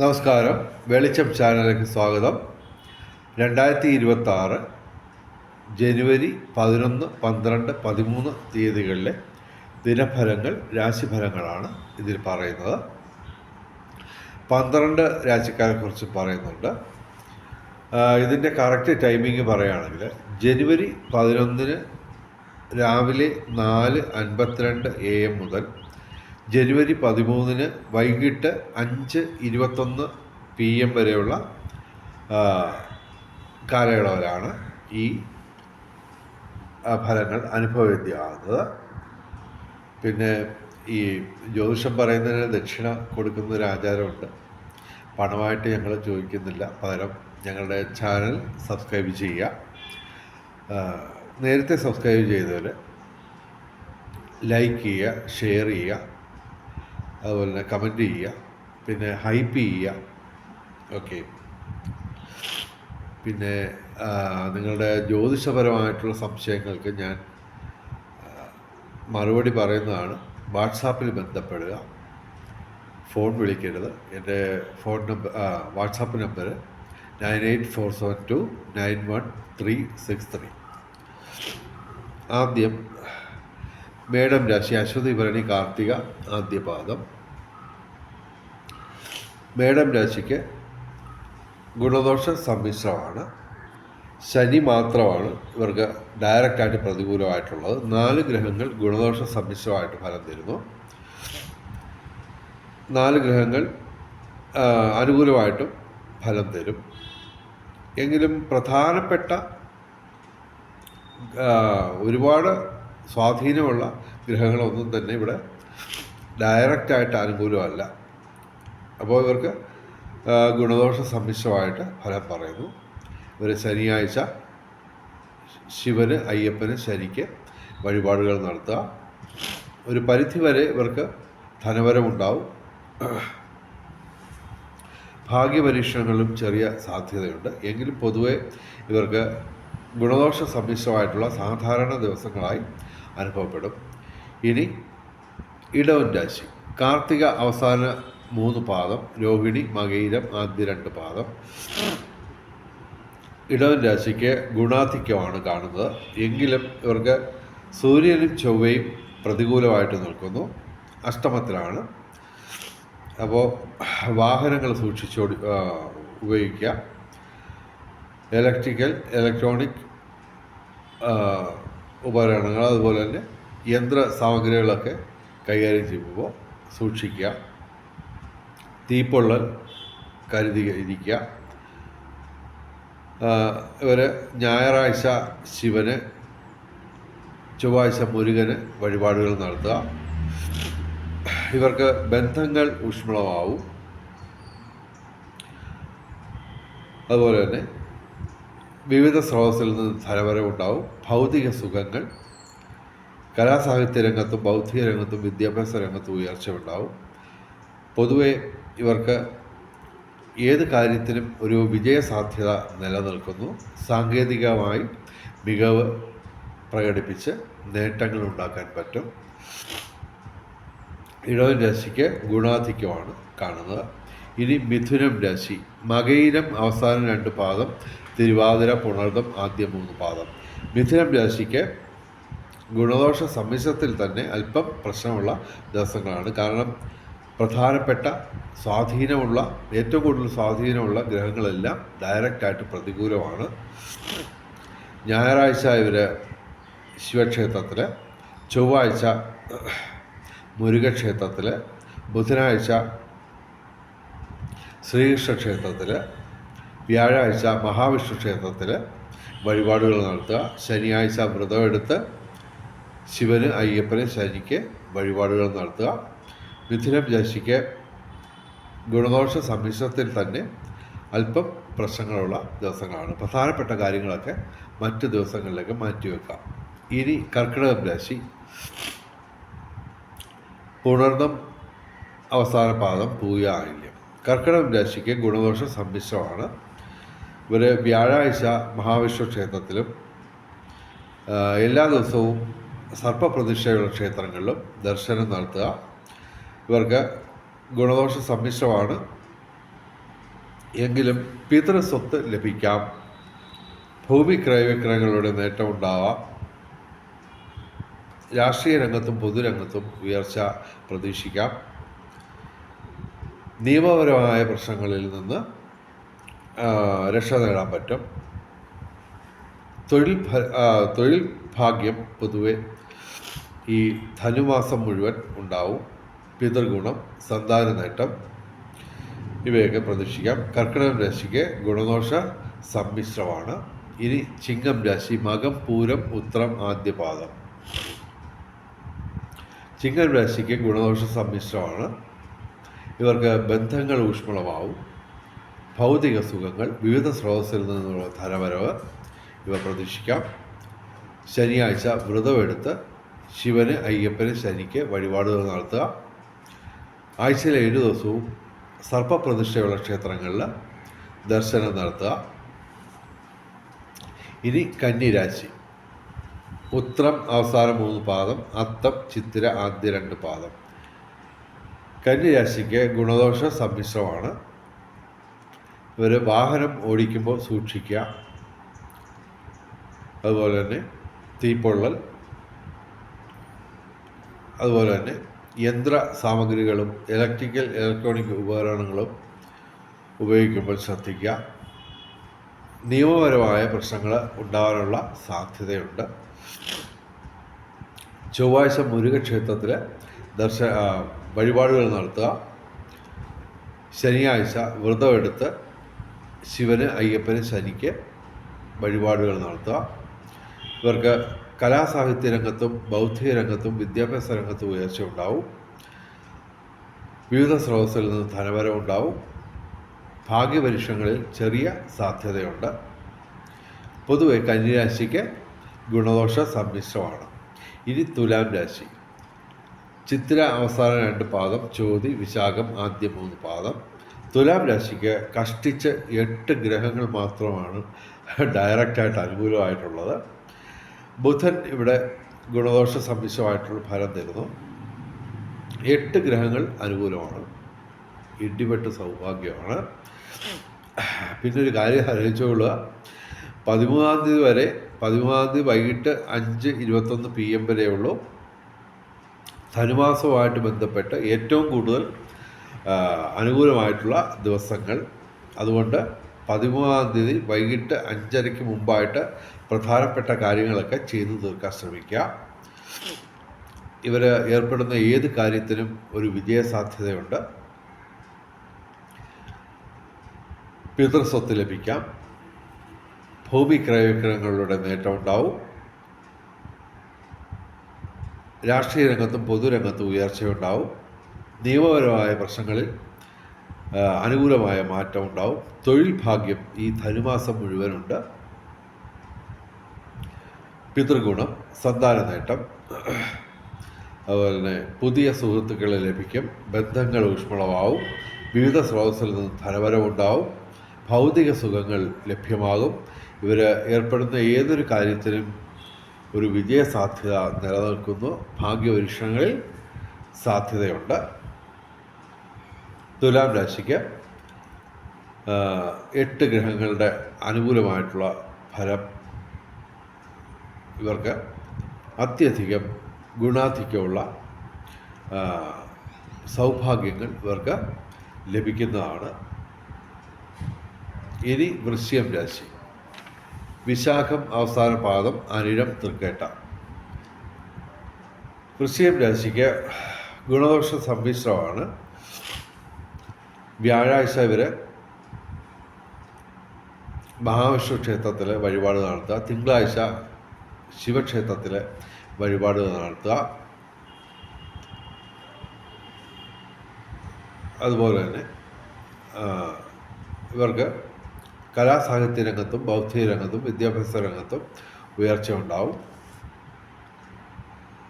നമസ്കാരം. വെളിച്ചം ചാനലിലേക്ക് സ്വാഗതം. രണ്ടായിരത്തി ഇരുപത്തി ആറ് ജനുവരി പതിനൊന്ന് പന്ത്രണ്ട് പതിമൂന്ന് തീയതികളിലെ ദിനഫലങ്ങൾ രാശിഫലങ്ങളാണ് ഇതിൽ പറയുന്നത്. പന്ത്രണ്ട് രാശിക്കാരെക്കുറിച്ച് പറയുന്നുണ്ട്. ആ, ഇതിന്റെ കറക്റ്റ് ടൈമിംഗ് പറയുകയാണെങ്കിൽ ജനുവരി പതിനൊന്നിന് രാവിലെ നാല് അൻപത്തിരണ്ട് എ എം മുതൽ ജനുവരി പതിമൂന്നിന് വൈകിട്ട് അഞ്ച് ഇരുപത്തൊന്ന് പി എം വരെയുള്ള കാലയളവിലാണ് ഈ ഫലങ്ങൾ അനുഭവവേദ്യമാകുന്നത്. പിന്നെ ഈ ജ്യോതിഷം പറയുന്നതിന് ദക്ഷിണ കൊടുക്കുന്ന ഒരു ആചാരമുണ്ട്. പണമായിട്ട് ഞങ്ങൾ ചോദിക്കുന്നില്ല. പകരം ഞങ്ങളുടെ ചാനൽ സബ്സ്ക്രൈബ് ചെയ്യുക. നേരത്തെ സബ്സ്ക്രൈബ് ചെയ്തവർ ലൈക്ക് ചെയ്യുക ഷെയർ ചെയ്യുക. അതുപോലെ തന്നെ കമന്റ് ചെയ്യുക. പിന്നെ ഹൈപ്പ് ചെയ്യുക. ഓക്കെ പിന്നെ നിങ്ങളുടെ ജ്യോതിഷപരമായിട്ടുള്ള സംശയങ്ങൾക്ക് ഞാൻ മറുപടി പറയുന്നതാണ്. വാട്സാപ്പിൽ ബന്ധപ്പെടുക. ഫോൺ വിളിക്കരുത്. എന്റെ phone number WhatsApp number nine eight four seven two nine one three six three. ആദ്യം മേഡം രാശി അശ്വതി ഭരണി കാർത്തിക ആദ്യപാദം. മേടം രാശിക്ക് ഗുണദോഷ സമ്മിശ്രമാണ്. ശനി മാത്രമാണ് ഇവർക്ക് ഡയറക്റ്റായിട്ട് പ്രതികൂലമായിട്ടുള്ളത്. നാല് ഗ്രഹങ്ങൾ ഗുണദോഷ സമ്മിശ്രമായിട്ട് ഫലം തരുന്നു. നാല് ഗ്രഹങ്ങൾ അനുകൂലമായിട്ടും ഫലം തരും. എങ്കിലും പ്രധാനപ്പെട്ട ഒരുപാട് സ്വാധീനമുള്ള ഗ്രഹങ്ങളൊന്നും തന്നെ ഇവിടെ ഡയറക്റ്റായിട്ട് അനുകൂലമല്ല. അപ്പോൾ ഇവർക്ക് ഗുണദോഷ സമ്മിശ്രമായിട്ട് ഫലം പറയുന്നു. ഇവർ ശനിയാഴ്ച ശിവന് അയ്യപ്പന് ശനിക്ക് വഴിപാടുകൾ നടത്തുക. ഒരു പരിധി വരെ ഇവർക്ക് ധനവരമുണ്ടാവും. ഭാഗ്യപരീക്ഷണങ്ങളിലും ചെറിയ സാധ്യതയുണ്ട്. എങ്കിലും പൊതുവെ ഇവർക്ക് ഗുണദോഷ സമ്മിശ്രമായിട്ടുള്ള സാധാരണ ദിവസങ്ങളായി അനുഭവപ്പെടും. ഇനി ഇടവൻ രാശി. കാർത്തിക അവസാന മൂന്ന് പാദം. രോഹിണി മകയിരം ആദ്യ രണ്ട് പാദം. ഇടവൻ രാശിക്ക് ഗുണാധിക്യമാണ് കാണുന്നത്. എങ്കിലും ഇവർക്ക് സൂര്യനും ചൊവ്വയും പ്രതികൂലമായിട്ട് നിൽക്കുന്നു. അഷ്ടമത്തിലാണ്. അപ്പോൾ വാഹനങ്ങൾ സൂക്ഷിച്ചോടി ഉപയോഗിക്കുക. ഇലക്ട്രിക്കൽ ഇലക്ട്രോണിക് ഉപകരണങ്ങൾ അതുപോലെ തന്നെ യന്ത്ര സാമഗ്രികളൊക്കെ കൈകാര്യം ചെയ്യുമ്പോൾ സൂക്ഷിക്കുക. തീപ്പൊള്ളൽ കരുതി ഇരിക്കുക ഇവർ ഞായറാഴ്ച ശിവന് ചൊവ്വാഴ്ച മുരുകന് വഴിപാടുകൾ നടത്തുക. ഇവർക്ക് ബന്ധങ്ങൾ ഊഷ്മളമാവും. അതുപോലെ തന്നെ വിവിധ സ്രോതസ്സിൽ നിന്ന് ധനവരവുണ്ടാവും. ഭൗതിക സുഖങ്ങൾ കലാസാഹിത്യ രംഗത്തും ബൗദ്ധിക രംഗത്തും വിദ്യാഭ്യാസ രംഗത്തും ഉയർച്ച ഉണ്ടാവും പൊതുവെ ഇവർക്ക് ഏത് കാര്യത്തിനും ഒരു വിജയസാധ്യത നിലനിൽക്കുന്നു. സാങ്കേതികമായി മികവ് പ്രകടിപ്പിച്ച് നേട്ടങ്ങൾ ഉണ്ടാക്കാൻ പറ്റും. ഇടവൻ രാശിക്ക് ഗുണാധിക്യമാണ് കാണുന്നത്. ഇനി മിഥുനം രാശി. മകയിരം അവസാനം രണ്ട് പാദം തിരുവാതിര പുണർദം ആദ്യ മൂന്ന് പാദം. മിഥുനം രാശിക്ക് ഗുണദോഷ സമ്മിശ്രത്തിൽ തന്നെ അല്പം പ്രശ്നമുള്ള ദിവസങ്ങളാണ്. കാരണം പ്രധാനപ്പെട്ട സ്വാധീനമുള്ള ഏറ്റവും കൂടുതൽ സ്വാധീനമുള്ള ഗ്രഹങ്ങളെല്ലാം ഡയറക്റ്റായിട്ട് പ്രതികൂലമാണ്. ഞായറാഴ്ച ഇവർ ശിവക്ഷേത്രത്തിൽ ചൊവ്വാഴ്ച മുരുകക്ഷേത്രത്തിൽ ബുധനാഴ്ച ശ്രീകൃഷ്ണ ക്ഷേത്രത്തിൽ വ്യാഴാഴ്ച മഹാവിഷ്ണു ക്ഷേത്രത്തിൽ വഴിപാടുകൾ നടത്തുക. ശനിയാഴ്ച വ്രതമെടുത്ത് ശിവന് അയ്യപ്പന് ശനിക്ക് വഴിപാടുകൾ നടത്തുക. മിഥുനം രാശിക്ക് ഗുണദോഷ സമ്മിശ്രത്തിൽ തന്നെ അല്പം പ്രശ്നങ്ങളുള്ള ദിവസങ്ങളാണ്. പ്രധാനപ്പെട്ട കാര്യങ്ങളൊക്കെ മറ്റു ദിവസങ്ങളിലേക്ക് മാറ്റിവെക്കാം ഇനി കർക്കിടകം രാശി. പുണർന്നം അവസാന പാദം പൂയ ആയില്യം. കർക്കിടകം രാശിക്ക് ഗുണദോഷ സമ്മിശ്രമാണ്. ഇവർ വ്യാഴാഴ്ച മഹാവിഷ്ണു ക്ഷേത്രത്തിലും എല്ലാ ദിവസവും സർപ്പപ്രതിഷ്ഠയുള്ള ക്ഷേത്രങ്ങളിലും ദർശനം നടത്തുക. ഇവർക്ക് ഗുണദോഷ സമ്മിശ്രമാണ്. എങ്കിലും പിതൃസ്വത്ത് ലഭിക്കാം. ഭൂമി ക്രയവിക്രയങ്ങളുടെ നേട്ടമുണ്ടാവാം രാഷ്ട്രീയ രംഗത്തും പൊതുരംഗത്തും ഉയർച്ച പ്രതീക്ഷിക്കാം. നിയമപരമായ പ്രശ്നങ്ങളിൽ നിന്ന് രക്ഷ നേടാൻ പറ്റും. തൊഴിൽ തൊഴിൽ ഭാഗ്യം പൊതുവെ ഈ ധനുമാസം മുഴുവൻ ഉണ്ടാവും. പിതൃഗുണം സന്താന നേട്ടം ഇവയൊക്കെ പ്രതീക്ഷിക്കാം. കർക്കിടകം രാശിക്ക് ഗുണദോഷ സമ്മിശ്രമാണ്. ഇനി ചിങ്ങം രാശി മകം പൂരം ഉത്രം ആദ്യപാദം. ചിങ്ങം രാശിക്ക് ഗുണദോഷ സമ്മിശ്രമാണ്. ഇവർക്ക് ബന്ധങ്ങൾ ഊഷ്മളമാവും. ഭൗതിക സുഖങ്ങൾ വിവിധ സ്രോതസ്സിൽ നിന്നുള്ള ധനവരവ് ഇവ പ്രതീക്ഷിക്കാം. ശനിയാഴ്ച വ്രതമെടുത്ത് ശിവന് അയ്യപ്പന് ശനിക്ക് വഴിപാടുകൾ നടത്തുക. ആഴ്ചയിലെ ഏഴ് ദിവസവും സർപ്പപ്രതിഷ്ഠയുള്ള ക്ഷേത്രങ്ങളിൽ ദർശനം നടത്തുക. ഇനി കന്നിരാശി. ഉത്രം അവസാന മൂന്ന് പാദം അത്തം ചിത്തിര ആദ്യ രണ്ട് പാദം. കന്നിരാശിക്ക് ഗുണദോഷ സമ്മിശ്രമാണ്. ഇവർ വാഹനം ഓടിക്കുമ്പോൾ സൂക്ഷിക്കുക. അതുപോലെ തന്നെ തീപ്പൊള്ളൽ. അതുപോലെ തന്നെ യന്ത്ര സാമഗ്രികളും ഇലക്ട്രിക്കൽ ഇലക്ട്രോണിക് ഉപകരണങ്ങളും ഉപയോഗിക്കുമ്പോൾ ശ്രദ്ധിക്കുക. നിയമപരമായ പ്രശ്നങ്ങൾ ഉണ്ടാകാനുള്ള സാധ്യതയുണ്ട്. ചൊവ്വാഴ്ച മുരുകക്ഷേത്രത്തിൽ ദർശ വഴിപാടുകൾ നടത്തുക. ശനിയാഴ്ച വ്രതമെടുത്ത് ശിവന് അയ്യപ്പന് ശനിക്ക് വഴിപാടുകൾ നടത്തുക. ഇവർക്ക് കലാസാഹിത്യ രംഗത്തും ബൗദ്ധിക രംഗത്തും വിദ്യാഭ്യാസ രംഗത്തും ഉയർച്ച ഉണ്ടാവും. വിവിധ സ്രോതസ്സിൽ നിന്ന് ധനപരം ഉണ്ടാവും. ഭാഗ്യപരീക്ഷങ്ങളിൽ ചെറിയ സാധ്യതയുണ്ട്. പൊതുവെ കന്നിരാശിക്ക് ഗുണദോഷ സമ്മിശ്രമാണ്. ഇനി തുലാം രാശി. ചിത്ര അവസാന രണ്ട് പാദം ചോതി വിശാഖം ആദ്യ മൂന്ന് പാദം. തുലാം രാശിക്ക് കഷ്ടിച്ച് എട്ട് ഗ്രഹങ്ങൾ മാത്രമാണ് ഡയറക്റ്റായിട്ട് അനുകൂലമായിട്ടുള്ളത്. ബുധൻ ഇവിടെ ഗുണദോഷ സമ്മിശ്രമായിട്ടുള്ള ഫലം തരുന്നു. എട്ട് ഗ്രഹങ്ങൾ അനുകൂലമാണ്. ഇടിപെട്ട് സൗഭാഗ്യമാണ്. പിന്നെ ഒരു കാര്യം അറിയിച്ചുകൊള്ളുക പതിമൂന്നാം തീയതി വരെ പതിമൂന്നാം തീയതി വൈകിട്ട് അഞ്ച് ഇരുപത്തൊന്ന് പി എം വരെയുള്ളൂ ധനുമാസവുമായിട്ട് ബന്ധപ്പെട്ട് ഏറ്റവും കൂടുതൽ അനുകൂലമായിട്ടുള്ള ദിവസങ്ങൾ. അതുകൊണ്ട് പതിമൂന്നാം തീയതി വൈകിട്ട് അഞ്ചരയ്ക്ക് മുമ്പായിട്ട് പ്രധാനപ്പെട്ട കാര്യങ്ങളൊക്കെ ചെയ്തു തീർക്കാൻ ശ്രമിക്കുക. ഇവർ ഏർപ്പെടുന്ന ഏത് കാര്യത്തിനും ഒരു വിജയസാധ്യതയുണ്ട് പിതൃസ്വത്ത് ലഭിക്കാം. ഭൂമി ക്രയവിക്രയങ്ങളിലൂടെ നേട്ടം ഉണ്ടാവും. രാഷ്ട്രീയ രംഗത്തും പൊതുരംഗത്തും ഉയർച്ചയുണ്ടാവും. നിയമപരമായ പ്രശ്നങ്ങളിൽ അനുകൂലമായ മാറ്റം ഉണ്ടാവും. തൊഴിൽ ഭാഗ്യം ഈ ധനുമാസം മുഴുവനുണ്ട് പിതൃഗുണം സന്താന നേട്ടം അതുപോലെ തന്നെ പുതിയ സുഹൃത്തുക്കൾ ലഭിക്കും ബന്ധങ്ങൾ ഊഷ്മളമാവും വിവിധ സ്രോതസ്സിൽ നിന്ന് ധനപരമുണ്ടാവും ഭൗതിക സുഖങ്ങൾ ലഭ്യമാകും. ഇവർ ഏർപ്പെടുന്ന ഏതൊരു കാര്യത്തിനും ഒരു വിജയ സാധ്യത നിലനിൽക്കുന്നു. ഭാഗ്യപരീക്ഷണങ്ങളിൽ സാധ്യതയുണ്ട്. തുലാം രാശിക്ക് എട്ട് ഗ്രഹങ്ങളുടെ അനുകൂലമായിട്ടുള്ള ഫലം ഇവർക്ക് അത്യധികം ഗുണാധിക്യമുള്ള സൗഭാഗ്യങ്ങൾ ഇവർക്ക് ലഭിക്കുന്നതാണ്. ഇനി വൃശ്യം രാശി. വിശാഖം അവസാന പാദം അനിഴം തൃക്കേട്ട. വൃശ്യം രാശിക്ക് ഗുണദോഷ സമ്മിശ്രമാണ്. വ്യാഴാഴ്ച ഇവർ മഹാവിഷ്ണു ക്ഷേത്രത്തിൽ വഴിപാട് നടത്തുക തിങ്കളാഴ്ച ശിവക്ഷേത്രത്തിൽ വഴിപാട് നടത്തുക. അതുപോലെ തന്നെ ഇവർക്ക് കലാസാഹിത്യ രംഗത്തും ബൗദ്ധിക രംഗത്തും വിദ്യാഭ്യാസ രംഗത്തും ഉയർച്ച ഉണ്ടാവും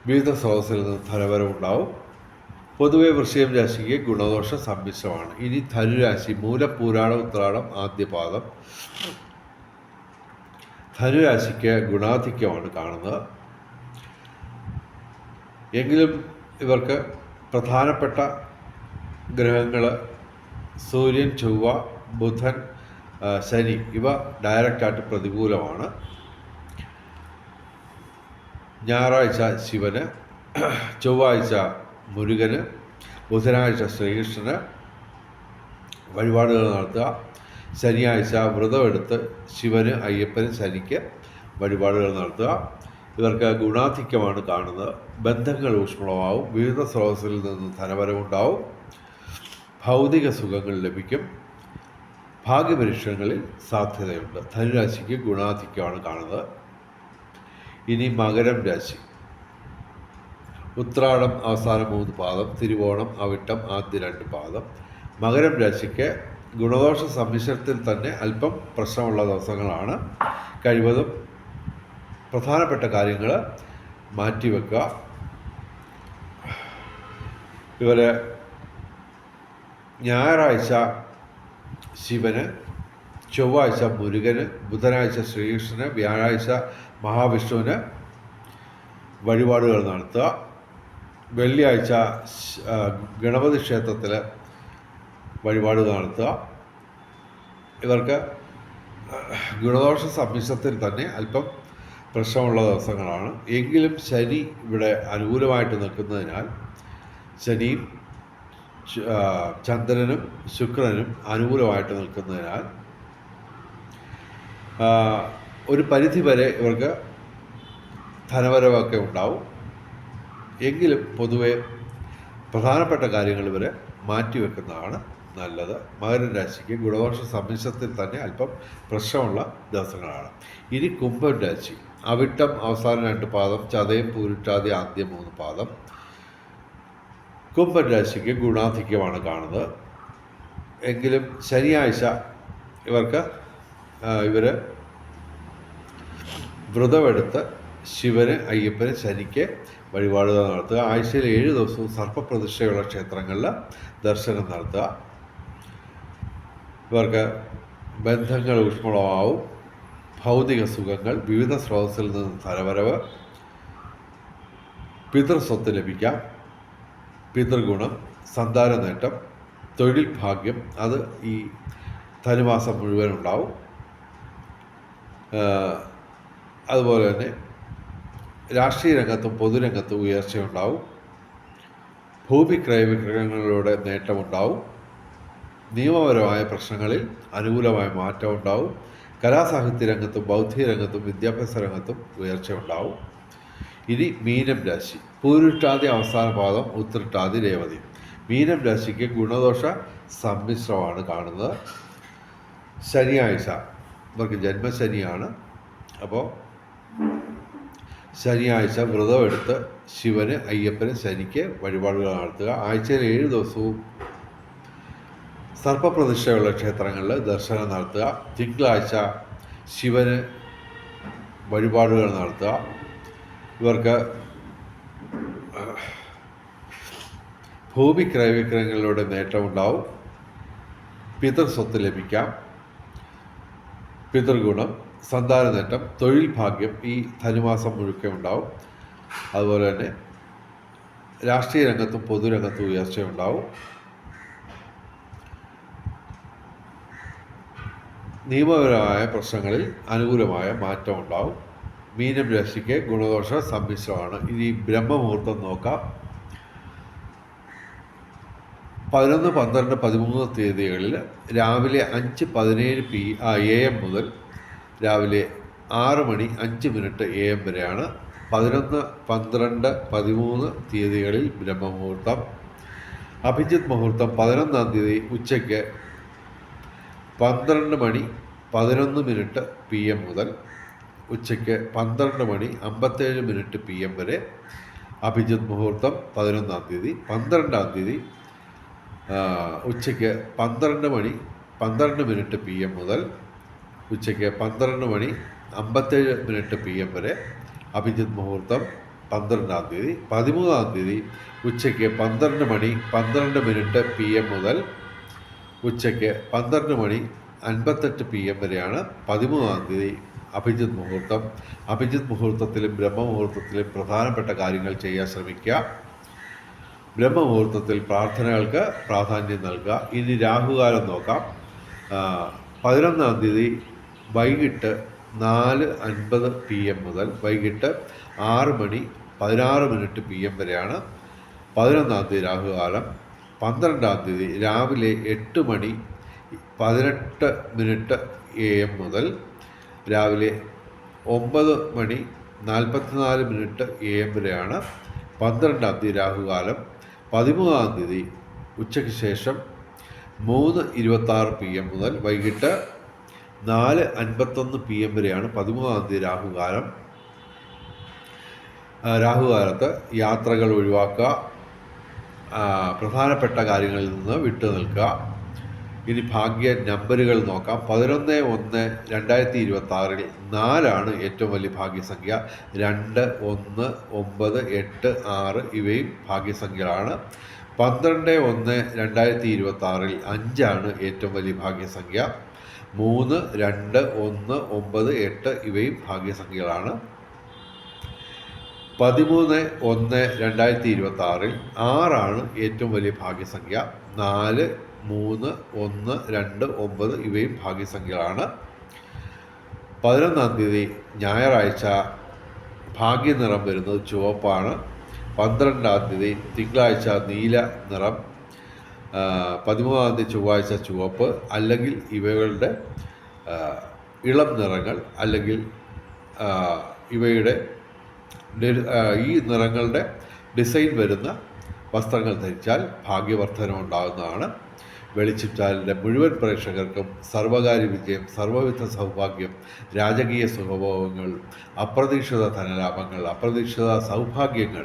വിവിധ സ്രോതസ്സിൽ നിന്ന് ധനവരവുണ്ടാവും. പൊതുവെ വൃശ്ചികം രാശിക്ക് ഗുണദോഷ സമ്മിശ്രമാണ് ഇനി ധനുരാശി മൂലപൂരാട ഉത്രാടം ആദ്യപാദം. ധനുരാശിക്ക് ഗുണാധിക്യമാണ് കാണുന്നത്. എങ്കിലും ഇവർക്ക് പ്രധാനപ്പെട്ട ഗ്രഹങ്ങൾ സൂര്യൻ ചൊവ്വ ബുധൻ ശനി ഇവ ഡയറക്റ്റായിട്ട് പ്രതികൂലമാണ്. ഞായറാഴ്ച ശിവന് ചൊവ്വാഴ്ച മുരുകന് ബുധനാഴ്ച ശ്രീകൃഷ്ണന് വഴിപാടുകൾ നടത്തുക. ശനിയാഴ്ച വ്രതമെടുത്ത് ശിവന് അയ്യപ്പന് ശനിക്ക് വഴിപാടുകൾ നടത്തുക. ഇവർക്ക് ഗുണാധിക്യമാണ് കാണുന്നത്. ബന്ധങ്ങൾ ഊഷ്മളമാവും. വിവിധ സ്രോതസ്സിൽ നിന്ന് ധനപരമുണ്ടാവും ഭൗതിക സുഖങ്ങൾ ലഭിക്കും. ഭാഗ്യപരീക്ഷണങ്ങളിൽ സാധ്യതയുണ്ട്. ധനുരാശിക്ക് ഗുണാധിക്യമാണ് കാണുന്നത്. ഇനി മകരം രാശി. ഉത്രാടം അവസാന മൂന്ന് പാദം തിരുവോണം അവിട്ടം ആദ്യ രണ്ട് പാദം. മകരം രാശിക്ക് ഗുണദോഷ സമ്മിശ്രത്തിൽ തന്നെ അല്പം പ്രശ്നമുള്ള ദിവസങ്ങളാണ്. കഴിവതും പ്രധാനപ്പെട്ട കാര്യങ്ങൾ മാറ്റിവെക്കുക ഇവരെ ഞായറാഴ്ച ശിവന് ചൊവ്വാഴ്ച മുരുകന് ബുധനാഴ്ച ശ്രീകൃഷ്ണന് വ്യാഴാഴ്ച മഹാവിഷ്ണുവിന് വഴിപാടുകൾ നടത്തുക. വെള്ളിയാഴ്ച ഗണപതി ക്ഷേത്രത്തിൽ വഴിപാട് നടത്തുക. ഇവർക്ക് ഗുണദോഷ സമ്മിശ്രത്തിൽ തന്നെ അല്പം പ്രശ്നമുള്ള ദിവസങ്ങളാണ്. എങ്കിലും ശനി ഇവിടെ അനുകൂലമായിട്ട് നിൽക്കുന്നതിനാൽ ശനിയും ചന്ദ്രനും ശുക്രനും അനുകൂലമായിട്ട് നിൽക്കുന്നതിനാൽ ഒരു പരിധി വരെ ഇവർക്ക് ധനവരവൊക്കെ ഉണ്ടാവും. എങ്കിലും പൊതുവെ പ്രധാനപ്പെട്ട കാര്യങ്ങൾ വരെ മാറ്റിവെക്കുന്നതാണ് നല്ലത്. മകര രാശിക്ക് ഗുണദോഷ സമ്മിശ്രത്തിൽ തന്നെ അല്പം പ്രശ്നമുള്ള ദിവസങ്ങളാണ്. ഇനി കുംഭം രാശി. അവിട്ടം അവസാന രണ്ട് പാദം ചതയം പൂരിട്ടാതി ആദ്യ മൂന്ന് പാദം. കുംഭം രാശിക്ക് ഗുണാധിക്യമാണ് കാണുന്നത്. എങ്കിലും ശനിയാഴ്ച ഇവർക്ക് ഇവർ വ്രതമെടുത്ത് ശിവന് അയ്യപ്പന് ശനിക്ക് വഴിപാടുകൾ നടത്തുക. ആഴ്ചയിൽ ഏഴ് ദിവസവും സർപ്പപ്രതിഷ്ഠയുള്ള ക്ഷേത്രങ്ങളിൽ ദർശനം നടത്തുക. ഇവർക്ക് ബന്ധങ്ങൾ ഊഷ്മളമാവും. ഭൗതിക സുഖങ്ങൾ വിവിധ സ്രോതസ്സിൽ നിന്ന് തലവരവ് പിതൃസ്വത്ത് ലഭിക്കാം. പിതൃഗുണം സന്താന നേട്ടം തൊഴിൽ ഭാഗ്യം അത് ഈ ധനുമാസം മുഴുവൻ ഉണ്ടാവും. അതുപോലെ തന്നെ രാഷ്ട്രീയ രംഗത്തും പൊതുരംഗത്തും ഉയർച്ചയുണ്ടാവും. ഭൂമി ക്രയവിക്രയങ്ങളിലൂടെ നേട്ടമുണ്ടാവും. നിയമപരമായ പ്രശ്നങ്ങളിൽ അനുകൂലമായ മാറ്റം ഉണ്ടാവും കലാസാഹിത്യ രംഗത്തും ബൗദ്ധിക രംഗത്തും വിദ്യാഭ്യാസ രംഗത്തും ഉയർച്ചയുണ്ടാവും. ഇനി മീനം രാശി. പൂരിട്ടാതി അവസാന പാദം ഉത്തിരിട്ടാതി രേവതി. മീനം രാശിക്ക് ഗുണദോഷ സമ്മിശ്രമാണ് കാണുന്നത്. ശനിയാഴ്ച. ഇവർക്ക് ജന്മശനിയാണ്. അപ്പോൾ ശനിയാഴ്ച വ്രതമെടുത്ത് ശിവന് അയ്യപ്പന് ശനിക്ക് വഴിപാടുകൾ നടത്തുക. ആഴ്ചയിൽ ഏഴ് ദിവസവും സർപ്പപ്രതിഷ്ഠയുള്ള ക്ഷേത്രങ്ങളിൽ ദർശനം നടത്തുക. തിങ്കളാഴ്ച ശിവന് വഴിപാടുകൾ നടത്തുക. ഇവർക്ക് ഭൂമി ക്രയവിക്രയങ്ങളിലൂടെ നേട്ടമുണ്ടാവും. പിതൃസ്വത്ത് ലഭിക്കാം. പിതൃഗുണം. സന്താന നേട്ടം തൊഴിൽ ഭാഗ്യം ഈ ധനുമാസം മുഴുക്കെ ഉണ്ടാവും. അതുപോലെ തന്നെ രാഷ്ട്രീയ രംഗത്തും പൊതുരംഗത്തും ഉയർച്ചയുണ്ടാവും നിയമപരമായ പ്രശ്നങ്ങളിൽ അനുകൂലമായ മാറ്റം ഉണ്ടാവും. മീനം രാശിക്ക് ഗുണദോഷ സമ്മിശ്രമാണ്. ഇനി ബ്രഹ്മമുഹൂർത്തം നോക്കാം. പതിനൊന്ന് പന്ത്രണ്ട് പതിമൂന്ന് തീയതികളിൽ രാവിലെ അഞ്ച് പതിനേഴ് പി എ എം മുതൽ രാവിലെ ആറ് മണി അഞ്ച് മിനിറ്റ് എ എം വരെയാണ് പതിനൊന്ന് പന്ത്രണ്ട് പതിമൂന്ന് തീയതികളിൽ ബ്രഹ്മമുഹൂർത്തം. അഭിജിത് മുഹൂർത്തം പതിനൊന്നാം തീയതി ഉച്ചയ്ക്ക് പന്ത്രണ്ട് മണി പതിനൊന്ന് മിനിറ്റ് പി എം മുതൽ ഉച്ചയ്ക്ക് പന്ത്രണ്ട് മണി അമ്പത്തേഴ് മിനിറ്റ് പി എം വരെ അഭിജിത് മുഹൂർത്തം പതിനൊന്നാം തീയതി പന്ത്രണ്ടാം തീയതി ഉച്ചയ്ക്ക് പന്ത്രണ്ട് മണി പന്ത്രണ്ട് മിനിറ്റ് പി എം മുതൽ ഉച്ചയ്ക്ക് പന്ത്രണ്ട് മണി അമ്പത്തേഴ് മിനിറ്റ് പി എം വരെ അഭിജിത് മുഹൂർത്തം പന്ത്രണ്ടാം തീയതി പതിമൂന്നാം തീയതി ഉച്ചയ്ക്ക് പന്ത്രണ്ട് മണി പന്ത്രണ്ട് മിനിറ്റ് പി എം മുതൽ ഉച്ചയ്ക്ക് പന്ത്രണ്ട് മണി അൻപത്തെട്ട് പി എം വരെയാണ് പതിമൂന്നാം തീയതി അഭിജിത് മുഹൂർത്തം. അഭിജിത് മുഹൂർത്തത്തിലും ബ്രഹ്മമുഹൂർത്തത്തിലും പ്രധാനപ്പെട്ട കാര്യങ്ങൾ ചെയ്യാൻ ശ്രമിക്കുക. ബ്രഹ്മമുഹൂർത്തത്തിൽ പ്രാർത്ഥനകൾക്ക് പ്രാധാന്യം നൽകുക. ഇനി രാഹുകാലം നോക്കാം. പതിനൊന്നാം തീയതി വൈകിട്ട് നാല് അൻപത് പി എം മുതൽ വൈകിട്ട് ആറ് മണി പതിനാറ് മിനിറ്റ് പി എം വരെയാണ് പതിനൊന്നാം തീയതി രാഹുകാലം പന്ത്രണ്ടാം തീയതി രാവിലെ എട്ട് മണി പതിനെട്ട് മിനിറ്റ് എ എം മുതൽ രാവിലെ ഒമ്പത് മണി നാൽപ്പത്തിനാല് മിനിറ്റ് എ എം വരെയാണ് പന്ത്രണ്ടാം തീയതി രാഹുകാലം പതിമൂന്നാം തീയതി ഉച്ചയ്ക്ക് ശേഷം മൂന്ന് ഇരുപത്താറ് പി എം മുതൽ വൈകിട്ട് നാല് അൻപത്തൊന്ന് പി എം വരെയാണ് പതിമൂന്നാം തീയതി രാഹുകാലം. രാഹുകാലത്ത് യാത്രകൾ ഒഴിവാക്കുക പ്രധാനപ്പെട്ട കാര്യങ്ങളിൽ നിന്ന് വിട്ടു നിൽക്കുക. ഇനി ഭാഗ്യ നമ്പറുകൾ നോക്കാം. പതിനൊന്ന് ഒന്ന് രണ്ടായിരത്തി ഇരുപത്തി ആറിൽ നാലാണ് ഏറ്റവും വലിയ ഭാഗ്യസംഖ്യ. രണ്ട് ഒന്ന് ഒമ്പത് എട്ട് ആറ് ഇവയും ഭാഗ്യസംഖ്യകളാണ്. പന്ത്രണ്ട് ഒന്ന് രണ്ടായിരത്തി ഇരുപത്തി ആറിൽ അഞ്ചാണ് ഏറ്റവും വലിയ ഭാഗ്യസംഖ്യ. മൂന്ന് രണ്ട് ഒന്ന് ഒമ്പത് എട്ട് ഇവയും ഭാഗ്യസംഖ്യകളാണ്. പതിമൂന്ന് ഒന്ന് രണ്ടായിരത്തി ഇരുപത്തി ആറിൽ ആറാണ് ഏറ്റവും വലിയ ഭാഗ്യസംഖ്യ. നാല് മൂന്ന് ഒന്ന് രണ്ട് ഒമ്പത് ഇവയും ഭാഗ്യസംഖ്യകളാണ്. പതിനൊന്നാം തീയതി ഞായറാഴ്ച ഭാഗ്യനിറം വരുന്നത് ചുവപ്പാണ്. പന്ത്രണ്ടാം തീയതി തിങ്കളാഴ്ച നീല നിറം പതിമൂന്നാം തീയതി ചൊവ്വാഴ്ച ചുവപ്പ് അല്ലെങ്കിൽ ഇവകളുടെ ഇളം നിറങ്ങൾ അല്ലെങ്കിൽ ഇവയുടെ ഈ നിറങ്ങളുടെ ഡിസൈൻ വരുന്ന വസ്ത്രങ്ങൾ ധരിച്ചാൽ ഭാഗ്യവർദ്ധനം ഉണ്ടാകുന്നതാണ് വെളിച്ചിട്ടാലിന്റെ മുഴുവൻ പ്രേക്ഷകർക്കും സർവകാര്യ വിജയം സർവവിധ സൗഭാഗ്യം രാജകീയ സുഖഭോഗങ്ങൾ അപ്രതീക്ഷിത ധനലാഭങ്ങൾ അപ്രതീക്ഷിത സൗഭാഗ്യങ്ങൾ